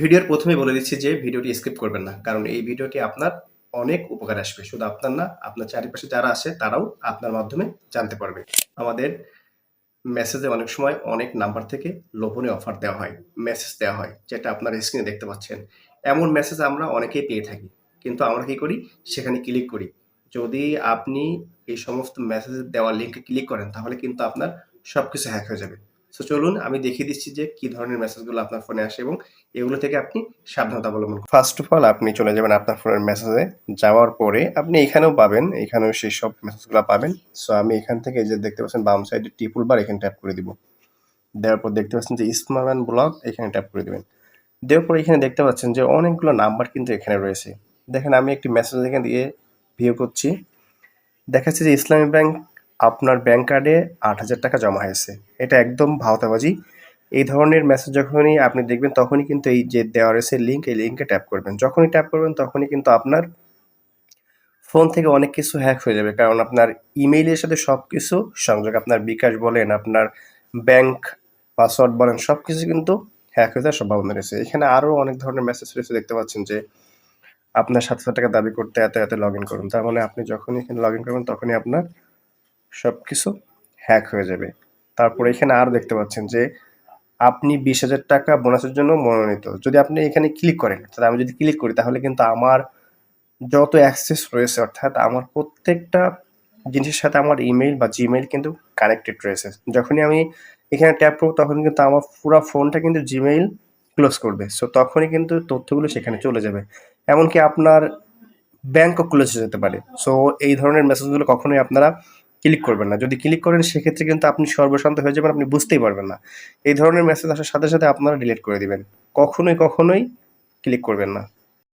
ভিডিওর প্রথমে বলে দিচ্ছি যে ভিডিওটি স্কিপ করবেন না, কারণ এই ভিডিওটি আপনার অনেক উপকার আসবে। শুধু আপনার না, আপনার চারিপাশে যারা আসে তারাও আপনার মাধ্যমে জানতে পারবে। আমাদের মেসেজে অনেক সময় অনেক নাম্বার থেকে লোভনীয় অফার দেওয়া হয় মেসেজ দেওয়া হয়, যেটা আপনার স্ক্রিনে দেখতে পাচ্ছেন। এমন মেসেজ আমরা অনেকেই পেয়ে থাকি, কিন্তু আমরা কি করি? সেখানে ক্লিক করি। যদি আপনি এই সমস্ত মেসেজ দেওয়া লিঙ্কে ক্লিক করেন, তাহলে কিন্তু আপনার সব কিছু হ্যাক হয়ে যাবে। সো চলুন আমি দেখিয়ে দিচ্ছি যে কি ধরনের মেসেজগুলো আপনার ফোনে আসে এবং এগুলো থেকে আপনি সাবধানতা অবলম্বন ফার্স্ট অফ অল আপনি চলে যাবেন আপনার ফোনের মেসেজে যাওয়ার পরে আপনি এখানেও পাবেন, এখানেও সেই সব মেসেজগুলো পাবেন। সো আমি এখান থেকে যে দেখতে পাচ্ছেন বাম সাইডে টিপুল বার এখানে ট্যাপ করে দিব। দেওয়ার পর দেখতে পাচ্ছেন যে স্মার্ট ব্লগ এখানে ট্যাপ করে দেবেন। দেওয়ার পর এখানে দেখতে পাচ্ছেন যে অনেকগুলো নাম্বার কিন্তু এখানে রয়েছে। দেখেন আমি একটি মেসেজ এখান দিয়ে ভিউ করছি। দেখাচ্ছে যে ইসলামী ব্যাংক আপনার ব্যাংক কার্ডে আট হাজার টাকা জমা হয়েছে। এটা একদম ভাওতাবাজি। এই ধরনের মেসেজ যখনই আপনি দেখবেন, তখনই কিন্তু এই যে দেওয়া রয়েছে লিঙ্ক এই লিঙ্কে ট্যাপ করবেন। যখনই ট্যাপ করবেন, তখনই কিন্তু আপনার ফোন থেকে অনেক কিছু হ্যাক হয়ে যাবে। কারণ আপনার ইমেইলের সাথে সব কিছু সংযোগ আপনার বিকাশ বলেন, আপনার ব্যাংক পাসওয়ার্ড বলেন সব কিছু কিন্তু হ্যাক হয়ে যাওয়ার সম্ভাবনা রয়েছে। এখানে আরও অনেক ধরনের মেসেজ রয়েছে, দেখতে পাচ্ছেন যে আপনার সাতশো টাকা দাবি করতে এত এত লগ ইন করুন। তার মানে আপনি যখনই এখানে লগ ইন করবেন, তখনই আপনার সব কিছু হ্যাক হয়ে যাবে। তারপরে এখানে আরও দেখতে পাচ্ছেন যে, আপনি বিশ হাজার টাকা বোনাসের জন্য মনোনীত। যদি আপনি এখানে ক্লিক করেন, তাহলে আমি যদি ক্লিক করি, তাহলে কিন্তু আমার যত অ্যাক্সেস রয়েছে, অর্থাৎ আমার প্রত্যেকটা জিনিসের সাথে আমার ইমেইল বা জিমেইল কিন্তু কানেক্টেড রয়েছে। যখনই আমি এখানে ট্যাপ করব, তখন কিন্তু আমার পুরো ফোনটা কিন্তু জিমেইল ক্লোজ করবে। সো তখনই কিন্তু তথ্যগুলো সেখানে চলে যাবে। এমনকি আপনার ব্যাংকও ক্লোজ হয়ে যেতে পারে। সো এই ধরনের মেসেজগুলো কখনোই আপনারা ক্লিক করবেন না। যদি ক্লিক করেন, সেক্ষেত্রে কিন্তু আপনি সর্বশান্ত হয়ে যাবেন, আপনি বুঝতেই পারবেন না। এই ধরনের মেসেজ আসার সাথে সাথে আপনারা ডিলিট করে দিবেন। কখনোই কখনোই ক্লিক করবেন না।